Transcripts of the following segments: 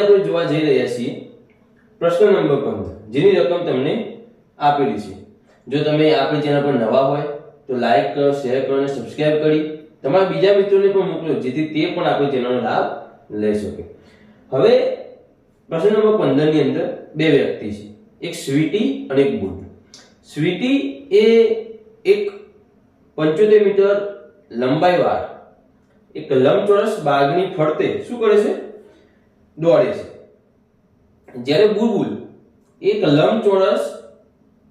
આપણે જોવા જઈ રહ્યા છીએ પ્રશ્ન નંબર 15 જેની રકમ તમને આપેલી છે. જો તમે આપણી ચેનલ પર નવા હોય, તો લાઈક કરો શેર કરો અને સબસ્ક્રાઇબ કરી તમારા બીજા મિત્રોને પણ મોકલો, જેથી તે પણ આપણી ચેનલનો લાભ લઈ શકે. હવે પ્રશ્ન નંબર 15 ની અંદર બે વ્યક્તિ છે, એક સ્વીટી અને એક બુટ. સ્વીટી એ એક 75 મીટર લંબાઈવાળા એક લંબચોરસ બાગની ફરતે શું કરે છે? દોડે છે. જ્યારે બુલબુલ એક લંબચોરસ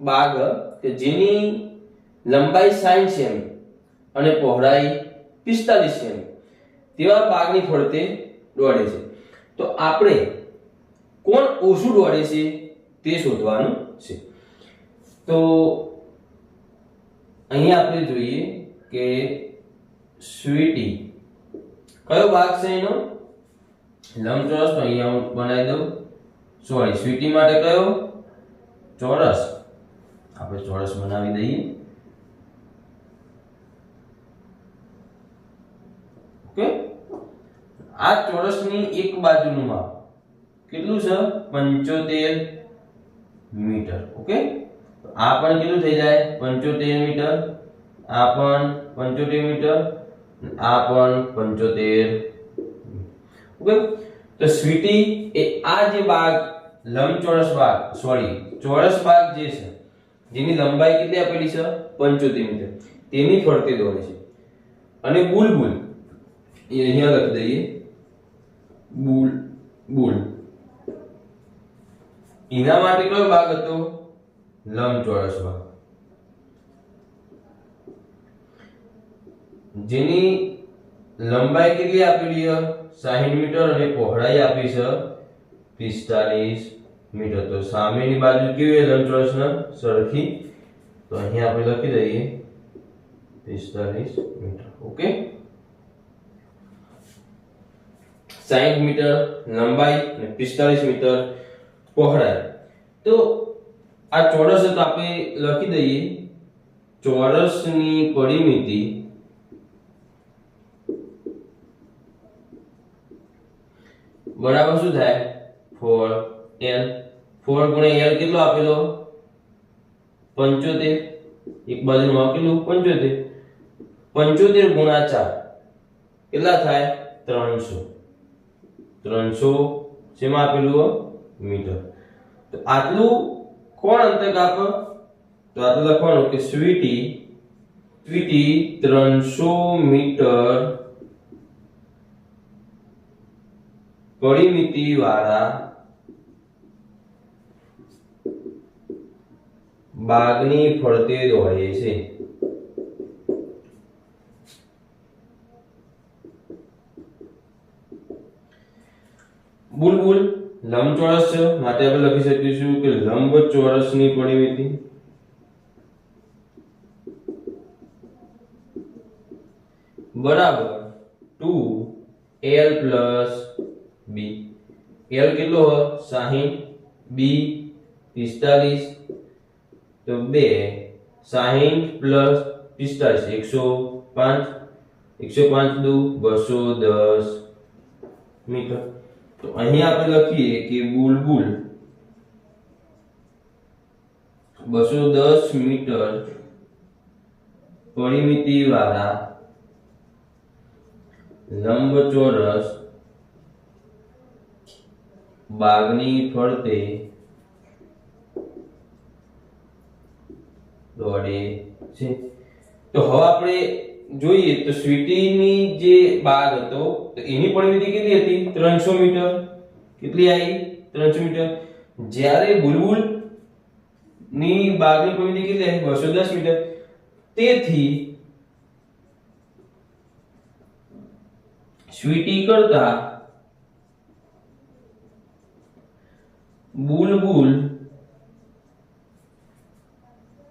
બાગ કે જેની લંબાઈ 60 સેમી અને પહોળાઈ 45 સેમી તેવા બાગની ફરતે દોડે છે. તો આપણે કોણ ઓછું દોડે છે તે શોધવાનું છે. તો અહીંયા આપણે જોઈએ કે સ્વીટી કયો ભાગ છે એનો? લંબચોરસ તો અહીંયા હું બનાવી દઉં. સોરી, સ્વીટી માટે કયો? ચોરસ. આપણે ચોરસ બનાવી દઈએ. ઓકે? આ ચોરસની એક બાજુનું માપ કેટલું છે? 75 મીટર. ઓકે? આ પણ કેટલું થઈ જાય? 75 મીટર. આ પણ 75 મીટર. આ પણ 75 ઓકે? તો સ્વીટી એ આ જે ભાગ લંબચોરસ ભાગ સોરી ચોરસ ભાગ જે છે, જેની લંબાઈ કેટલી આપેલી છે? 75 મીટર. તેની ફરતે દોડે છે. અને બુલબુલ, એ અહીંયા લખી દઈએ. બુલ બુલ. એના માટે કયો ભાગ હતો? લંબચોરસ ભાગ જેની લંબાઈ કેટલી આપેલી છે? 60 મીટર અને પહોળાઈ આપી છે. 45 મીટર. તો સામેની બાજુ કેવી લંબચોરસના સરખી. તો અહીંયા આપણે લખી દઈએ. 45 મીટર. ઓકે? 60 મીટર લંબાઈ અને 45 મીટર પહોળાઈ. તો આ ચોરસ તો આપણે લખી દઈએ. ચોરસની પરિમિતિ બરાબર શું થાય? 4 l 4 ગુણ્યા l કેટલો આપેલો? 75 એક બાજુ આપેલું પંચોતેર. 75 75 ચાર. 4 કેટલા થાય? 300 300 શેમાં આપેલું મીટર. તો આટલું કોણ અંતર કાપ? તો આટલું લખવાનું કે સ્વીટી સ્વીટી 300 મીટર પરિમિતિ વાળા બાગની ફરતે દોડે છે. બુલબુલ લંબચોરસ છે. માટે આપણે લખી શકીશું કે લંબચોરસની પરિમિતિ. બરાબર. Two L plus b L કેટલો હોય? સાહીઠ. બી પિસ્તાલીસ તો 2 60 પ્લસ 45 105 105 દુ બસો દસ મીટર. તો અહીં આપણે લખીએ કે બુલબુલ 210 મીટર પરિમિતિ વાળા લંબચોરસ બાગની ફરતે દોડે છે. તો હવે આપણે જોઈએ તો સ્વીટીની જે બાગ હતો એની પરિમિતિ કેટલી હતી? 300 મીટર. કેટલી આવી? 300 મીટર. જ્યારે બુલબુલની બાગની પરિમિતિ કેટલી આવી? 210 મીટર. તેથી સ્વીટી કરતા બુલબુલ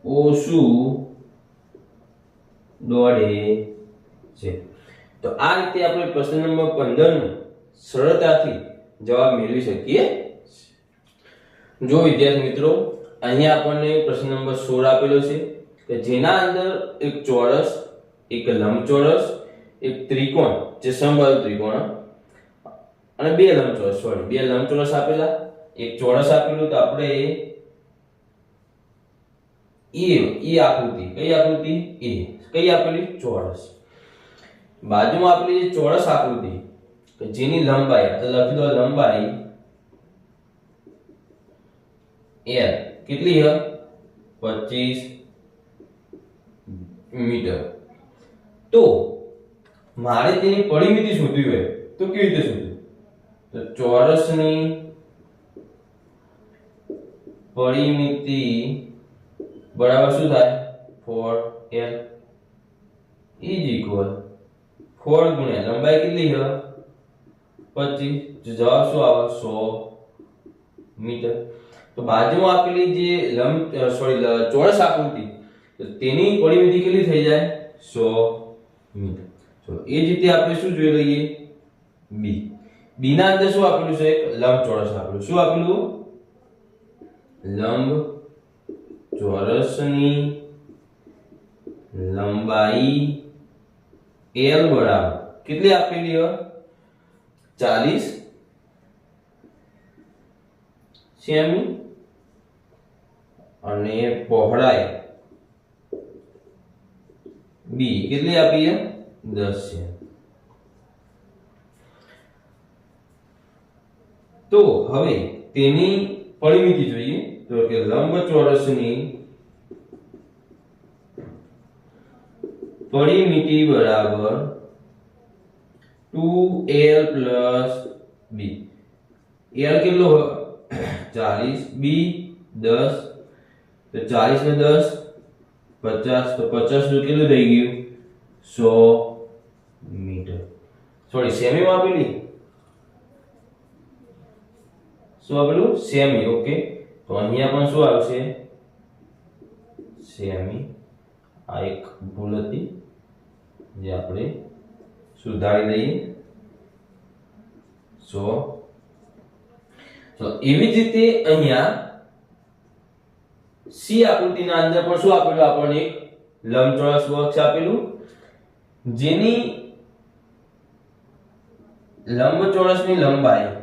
ઓછું દોડે છે. તો આ રીતે આપણે પ્રશ્ન નંબર 15 નો સરળતાથી જવાબ મેળવી શકીએ જો વિદ્યાર્થી મિત્રો, અહીંયા આપણને પ્રશ્ન નંબર 16 આપેલો છે કે જેના અંદર એક ચોરસ, એક લંબચોરસ, એક ત્રિકોણ, જે સમબાહુ ત્રિકોણ, અને બે લંબચોરસ સોરી બે લંબચોરસ આપેલા. એક ચોરસ આપેલું તો આપણે એ આકૃતિ, કઈ આકૃતિ? એ. કઈ આપેલી? ચોરસ. બાજુમાં આપેલી ચોરસ આકૃતિ જેની લંબાઈ લખી દો લંબાઈ l કેટલી હ? 25 મીટર. તો મારે તેની પરિમિતિ શોધવી હોય તો કેવી રીતે શોધવું? તો ચોરસની પરિમિતિ બરાબર શું થાય? 4l ઇઝ ઇક્વલ 4 ગુણ્યા લંબાઈ કેટલી હ 25 જો જવાબ શું આવે? 100 મીટર. તો બાજુમાં આપેલી જે લંબ સોરી ચોરસ આકૃતિ, તો તેની પરિમિતિ કેટલી થઈ જાય? 100 મીટર. તો એ જ રીતે આપણે શું જોઈ લઈએ? બી. b ના અંદર શું આપેલું છે? એક લંબચોરસ આપેલું. શું આપેલું? લંબ ચોરસની લંબાઈ l બરાબર. કેટલી આપેલી હોય 40 સેમી. અને પહોળાઈ બી કેટલી આપી છે? 10 છે. તો હવે તેની પરિમિતિ જોઈએ તો કે લંબચોરસની પરિમિતિ બરાબર 2l b l કેટલો હોય? 40 b 10 તો 40 ને 10 50 તો 50 નું કેટલું થઈ ગયું? 100 મીટર. સોરી સેમી માં આપેલી શું આપેલું? સેમી. ઓકે. તો અહીંયા પણ શું આવશે? સેમી. આ એક ભૂલ હતી, જે આપણે સુધારી દઈએ. સો તો એવી જ રીતે અહીંયા સી આકૃતિના અંદર પણ શું આપેલું? આપણને એક લંબચોરસ બોક્સ આપેલું, જેની લંબચોરસની લંબાઈ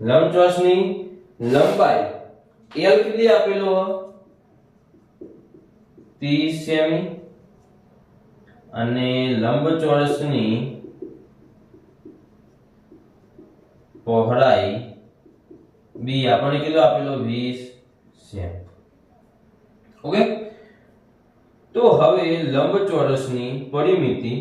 લંબચોરસની લંબાઈ L કેટલી આપેલો હ? 30 સેમી. અને લંબચોરસની પહોળાઈ બી આપણને કેટલો આપેલો? 20 સેમી. ઓકે તો હવે લંબચોરસની પરિમિતિ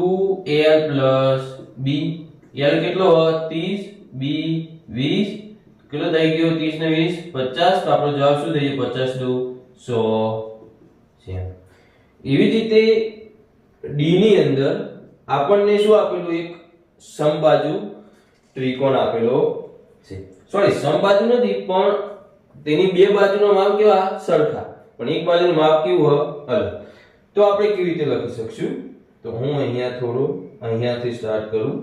two L plus B. L કેટલો ત્રીસ, બી, વીસ. કેટલો થઈ ગયો? ત્રીસ ને વીસ. પચાસ. તો આપણો જવાબ શું થઈ ગયો? પચાસ દુ સો છે. એવી જ રીતે ડી ની અંદર આપણને શું આપેલું? એક સમબાજુ ત્રિકોણ આપેલો છે. સોરી સમબાજુ નથી, પણ તેની બે બાજુનો માપ કેવા? સરખા. પણ એક બાજુનું માપ કેવું અલગ. તો આપણે કેવી રીતે લખી શકશું? તો હું અહીંયા થોડું અહીંયાથી સ્ટાર્ટ કરું.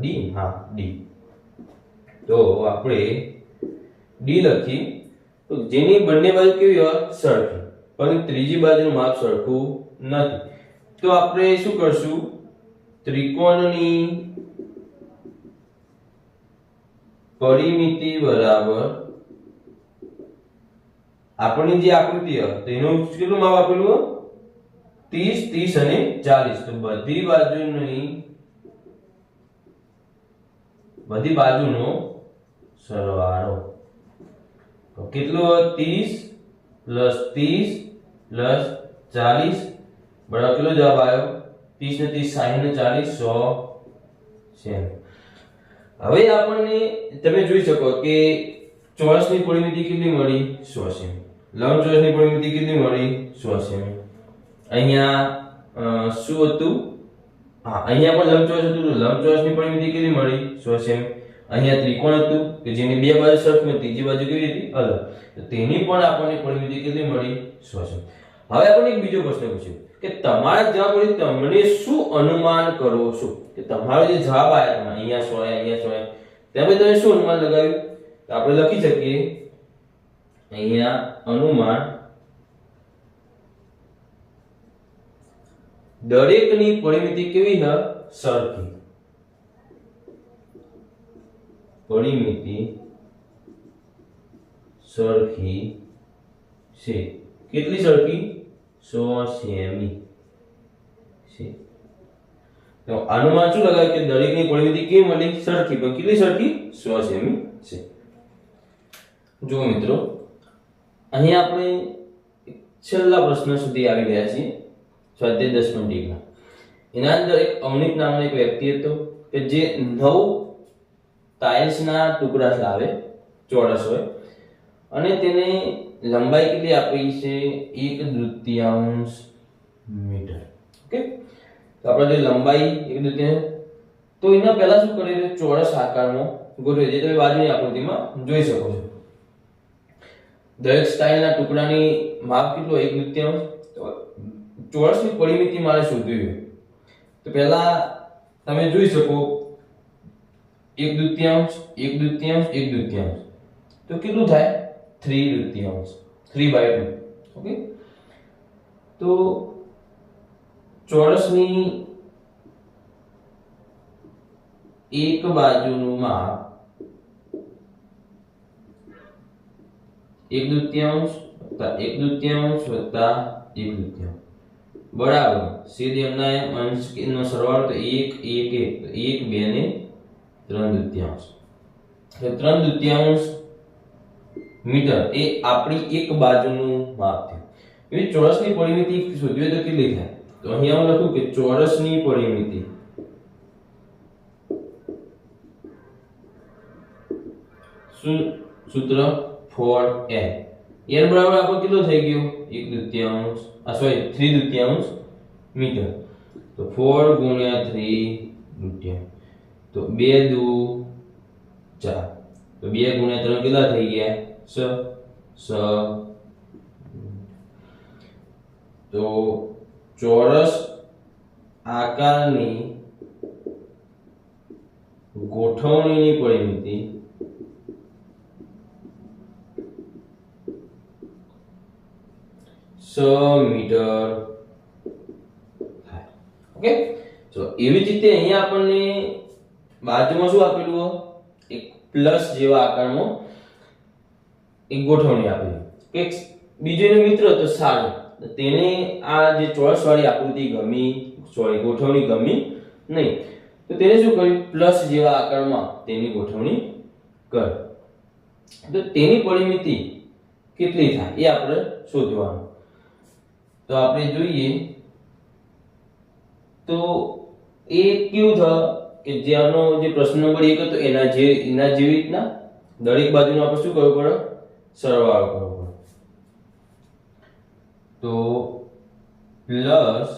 ડી હા ડી તો આપણે ડી લખી તો જેની બંને બાજુ કેવી હોય? સરખી. પણ ત્રીજી બાજુનું માપ સરખું નથી. તો આપણે શું કરશું? ત્રિકોણની પરિમિતિ બરાબર આપણી જે આકૃતિ હોય એનું કેટલું માપ આપેલું ત્રીસ ત્રીસ અને ચાલીસ તો બધી બાજુની બધી બાજુનો સરવાળો કેટલો ત્રીસ પ્લસ ત્રીસ પ્લસ ચાલીસ બરાબર કેટલો જવાબ આવ્યો ત્રીસ ને ત્રીસ સાહીઠ ને ચાલીસ સો છે હવે આપણને તમે જોઈ શકો કે ચોરસની પરિમિતિ કેટલી મળી સો સેમી લંબચોરસની પરિમિતિ કેટલી મળી સો સેમી અહીંયા શું હતું? હા, અહીંયા પણ લંબચોરસ હતું, તો લંબચોરસની પરિમિતિ કેટલી મળી. 100 સેમી અહીંયા ત્રિકોણ હતું, કે જેની બે બાજુ સરખી હતી, ત્રીજી બાજુ કેવી હતી? અલગ. તો તેની પણ આપણને પરિમિતિ કેટલી મળી. 100 સેમી હવે આપણને એક બીજો પ્રશ્ન પૂછ્યો, કે તમારા જવાબ વળી તમને શું અનુમાન કરો છો? કે તમારો જે જવાબ આવ્યો અહીંયા 100 અહીંયા 100 ત્યાં તમે શું અનુમાન લગાવ્યું? તો આપણે લખી શકીએ, અહીંયા અનુમાન દરેકની પરિમિતિ કેવી હ? સરખી. પરિમિતિ સરખી છે. કેટલી સરખી? સો સેમી છે. તો અનુમાન શું લગાવ્યું કે દરેકની પરિમિતિ કેવી મળી સરખી. પણ કેટલી સરખી? સો સેમી છે. જુઓ મિત્રો, અહીં આપણે છેલ્લા પ્રશ્ન સુધી આવી ગયા છીએ. સ્વાધ્યાય દસ મિનિટના એના અંદર એક અવનીત નામનો એક વ્યક્તિ હતો કે જે નવ ટાઇલ્સના ટુકડા લાવે, ચોરસ હોય. અને તેને લંબાઈ કેટલી આપી છે? એક દૃત્યાંશ મીટર. ઓકે? તો આપણે જે લંબાઈ એક દૃત્યાંશ. તો એના પહેલા શું કરી ચોરસ આકારમાં ગોઠવે જે તમે બાજુની આકૃતિમાં જોઈ શકો છો. દરેક સ્ટાઇલના ટુકડાની માપ કેટલો એક દૃત્યાંશ. ચોરસની પરિમિતિ મારે શોધવી હોય. તો પહેલા તમે જોઈ શકો, એક દૃત્યાંશ એક દૃત્યાંશ એક દૃત્યાંશ. તો કેટલું થાય? Three દૃત્યાંશ. Three by two. Okay? તો ચોરસની એક બાજુનું માપ એક દૃત્યાંશ વત્તા એક દૃત્યાંશ વત્તા એક દૃત્યાંશ. બરાબર. સીધી એમના એમ અંશ નો સરવાળો તો એક એક એક તો એક, બે ને ત્રણ દૃત્યાંશ. તો ત્રણ દૃત્યાંશ મીટર એ આપણી એક બાજુનું માપ થયું એવી ચોરસની પરિમિતિ શોધવી તો કેટલી થાય? તો અહીંયા હું લખું કે ચોરસની પરિમિતિ. સૂત્ર ફોર એન એન બરાબર આપણો કેટલો થઈ ગયો? એક દૃત્યાંશ સોરી થ્રી દૃત્યાંશ મીટર. તો ફોર ગુણ્યા થ્રી દૃત્યાંશ તો બે દુ ચાર. તો બે ગુણ્યા ત્રણ કેટલા થઈ ગયા? સ સ તો ચોરસ આકારની ગોઠવણીની પરિમિતિ સ મીટર. થાય ઓકે? ચલો એવી જ રીતે અહીંયા આપણને બાજુમાં શું આપેલું? એક પ્લસ જેવા આકારમાં એક ગોઠવણી આપેલી. કે બીજો મિત્ર હતો સારો. તેને આ જે ચોરસ વાળી આકૃતિ ગમી, સોરી, ગોઠવણી ગમી નહીં. તો તેને શું કર્યું? પ્લસ જેવા આકારમાં તેની ગોઠવણી કર. તો તેની પરિમિતિ કેટલી થાય એ આપણે શોધવાનું. તો આપણે જોઈએ તો એ કેવું થયું કે જેનો જે પ્રશ્ન નંબર એક હતો, એના જે, એના જેવી રીતના દરેક બાજુનો આપણે શું કરવું પડે? સરવાળો કરવો પડે. તો પ્લસ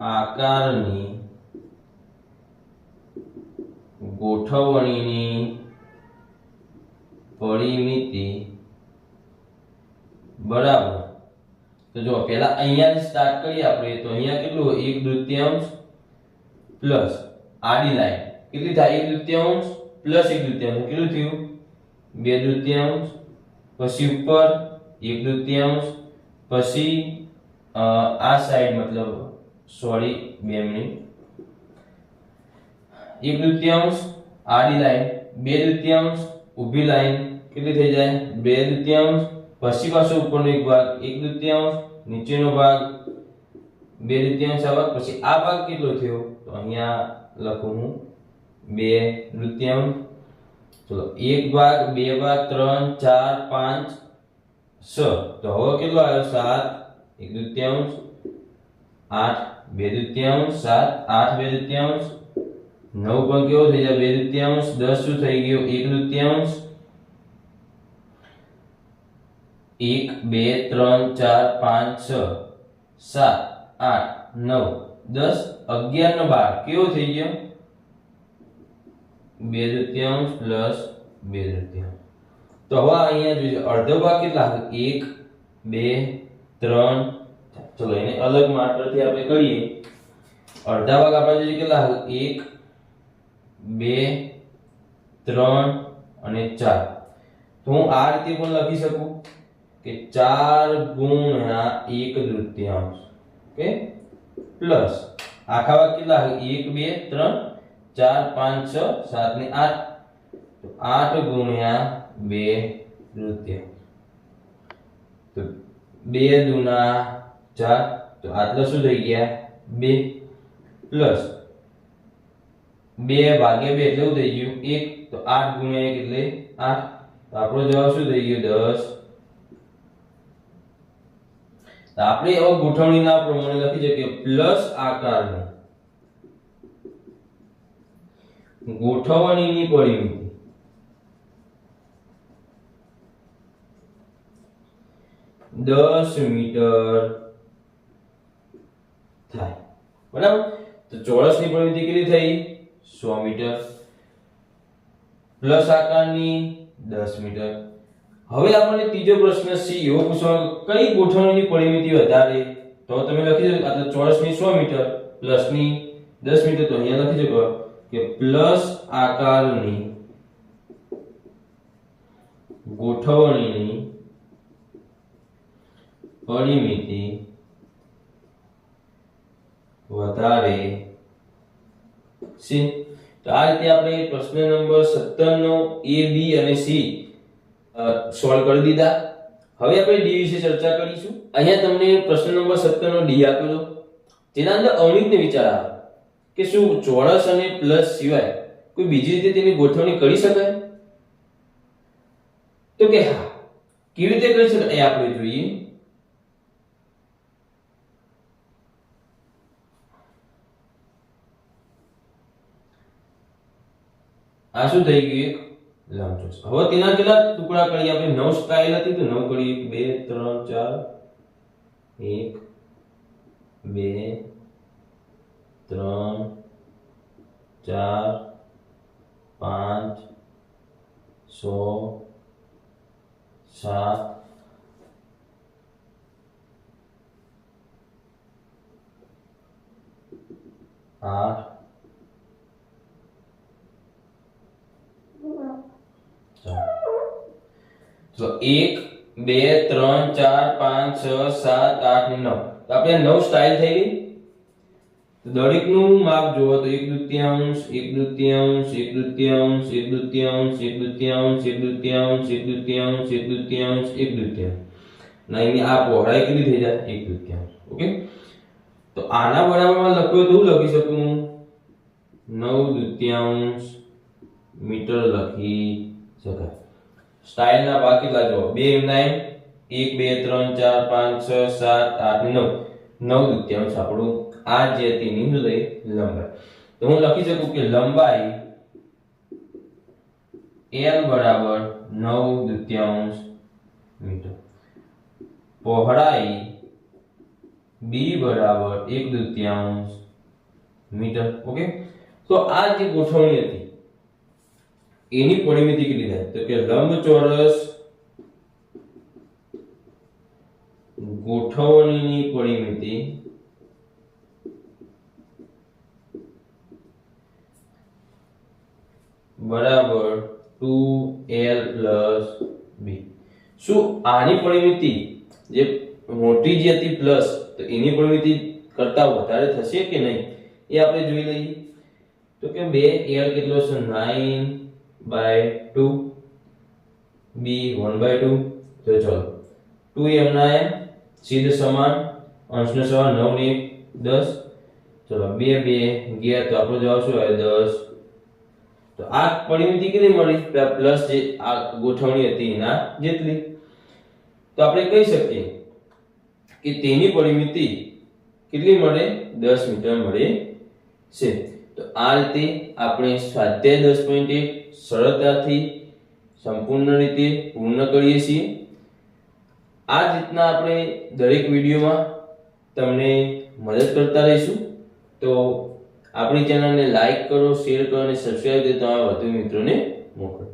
આકારની ગોઠવણીની પરિમિતિ બરાબર. તો જો, પહેલા અહીંયાથી સ્ટાર્ટ કરીએ આપણે, તો અહીંયા કેટલું હોય? એક દ્વિતીયાંશ પ્લસ આડી લાઈન. કેટલી થાય? એક દૃત્યાંશ પ્લસ એક દૃત્યાંશ. કેટલું થયું? બે દ્વિતીયાંશ પછી ઉપર, એક દૃતીયાંશ પછી આ સાઈડ મતલબ સોરી બે મિનિટ. એક દ્વિતીયાંશ આડી લાઈન, બે દ્વિતીયાંશ ઊભી લાઈન. કેટલી થઈ જાય? બે દૃત્યાંશ પછી પાસે ઉપરનો એક ભાગ, એક દૃત્યાંશ નીચેનો ભાગ, બે દૃત્યાંશ આ ભાગ પછી આ ભાગ કેટલો થયો? તો અહીંયા લખું હું, બે દ્વિતીયાંશ ચલો, એક ભાગ, બે ભાગ, ત્રણ, ચાર, પાંચ, છ. તો હવે કેટલો આવ્યો? સાત. એક દૃત્યાંશ આઠ, બે દૃત્યાંશ સાત, આઠ, બે દ્વિતીયાંશ નવ પણ કેવો થઈ જાય? બે દ્વિતીયાંશ દસ શું થઈ ગયો? એક દૃત્યાંશ એક, બે, ત્રણ, ચાર, પાંચ, છ, સાત, આઠ, નવ, દસ અગિયાર નો બાર. કેવો થઈ ગયો? બે દૃત્યાંશ પ્લસ બે દૃત્યાંશ તો હવે અહીંયા જોઈએ અડધો ભાગ કેટલા એક, બે, ત્રણ ચલો, એને અલગ માત્રથી આપણે કરીએ. અડધા ભાગ આપણે જોઈએ કેટલા એક, બે, ત્રણ અને ચાર. તો હું આ રીતે પણ લખી શકું? કે ચાર ગુણ્યા એક તૃતીયાંશ ઓકે? પ્લસ આખા વાક્ય કેટલા એક, બે, ત્રણ, ચાર, પાંચ, છ, સાત ને આઠ. આઠ ગુણ્યા બે તૃતીયાંશ તો બે દુના ચાર, તો આટલા શું થઈ ગયા? બે. પ્લસ બે ભાગ્યા બે એટલે શું થઈ ગયું? એક. તો આઠ ગુણ્યા એક એટલે આઠ. તો આપણો જવાબ શું થઈ ગયો? દસ. તો આપણે હવે ગોઠવણીના પ્રમાણે લખી શકીએ. પ્લસ આકારનું. ગોઠવણીની પરિમિતિ દસ મીટર થાય. બરાબર? તો ચોરસની પરિમિતિ કેટલી થઈ? સો મીટર. પ્લસ આકારની દસ મીટર. હવે આપણને ત્રીજો પ્રશ્ન છે, એવો પૂછવાનો, કઈ ગોઠવણીની પરિમિતિ વધારે? તો તમે લખી દો ચોરસ ચોરસની 100 મીટર, પ્લસની 10 મીટર, તો અહીંયા લખી શકો કે પ્લસ આકારની ગોઠવણીની પરિમિતિ વધારે છે. તો આ રીતે આપણે પ્રશ્ન નંબર 17 નો એ બી અને સી સોલ્વ કરી દીધા. હવે આપણે ડી વિશે ચર્ચા કરીશું. અહીંયા તમને પ્રશ્ન નંબર 17 નો ડી આપેલો જેના અંદર અવનીતને વિચાર આવે કે શું ચોરસ અને પ્લસ સિવાય કોઈ બીજી રીતે તેની ગોઠવણી કરી શકાય? તો કે હા, કેવી રીતે કરી શકાય? એ આપણે જોઈએ. આ શું થઈ ગયું? લંબચોરસ. હવે તેના કેટલા ટુકડા કરી આપણે નવ સ્ટાઇલ હતી તો નવ કરી એક, બે, ત્રણ, ચાર, એક, બે, ત્રણ, ચાર, પાંચ છ સાત, આઠ તો એક, બે, ત્રણ, ચાર, પાંચ, છ, સાત, આઠ, નવ. તો આપણે નવ સ્ટાઇલ થઈ ગઈ. દરેકનું માપ જુઓ તો એક દૃત્યાંશ એક દૃત્યાંશ એક દૃત્યાંશ એક દૃત્યાંશ એક દૃત્યાંશ એક દૃત્યાંશ એક દૃત્યાંશ એક દૃત્યાંશ એક દૃત્યાંશ. અને અહીં આ પહોળાઈ કેટલી થઈ જાય? એક દૃત્યાંશ. ઓકે? તો આના બરાબરમાં લખ્યું તો હું લખી શકું? નવ દૃત્યાંશ મીટર લખી શકાય. સ્ટાઇલના ભાગ કેટલા જો બે એમના એમ એક, બે, ત્રણ, ચાર, પાંચ, છ, સાત, આઠ, નવ. નવ દૃત્યાંશ આપણું આ જે હતી શું લંબાઈ. તો હું લખી શકું કે લંબાઈ l બરાબર નવ દૃત્યાંશ મીટર. પહોળાઈ b બરાબર એક દૃત્યાંશ મીટર. ઓકે? તો આ જે ગોઠવણી હતી એની પરિમિતિ કેટલી થાય? તો કે લંબચોરસ ગોઠવણીની પરિમિતિ બરાબર ટુ એલ પ્લસ બી. શું આની પરિમિતિ જે મોટી જે હતી પ્લસ, તો એની પરિમિતિ કરતા વધારે થશે કે નહીં? એ આપણે જોઈ લઈએ. તો કે બે એલ કેટલો છે 9 by two B one by two તો ચલો. ટુ એમના એમ, સીધ સમાન, અંશનો સમાન નવ ને એક, દસ. ચલો, બે બે, ગયા તો આપણો જવાબ શું આવે દસ. તો આ પરિમિતિ કેટલી મળી? પ્લસ જે આ ગોઠવણી હતી એના જેટલી. તો આપણે કહી શકીએ કે તેની પરિમિતિ કેટલી મળે? દસ મીટર મળે છે. તો આ રીતે આપણે સ્વાધ્યાય દસ પોઈન્ટ એક સરળતાથી સંપૂર્ણ રીતે પૂર્ણ કરીએ છીએ. આ જ રીતના આપણે દરેક વિડીયોમાં તમને મદદ કરતા રહીશું. તો આપણી ચેનલને લાઈક કરો, શેર કરો અને સબસ્ક્રાઈબ કરી તમારા વધુ મિત્રોને મોકલો.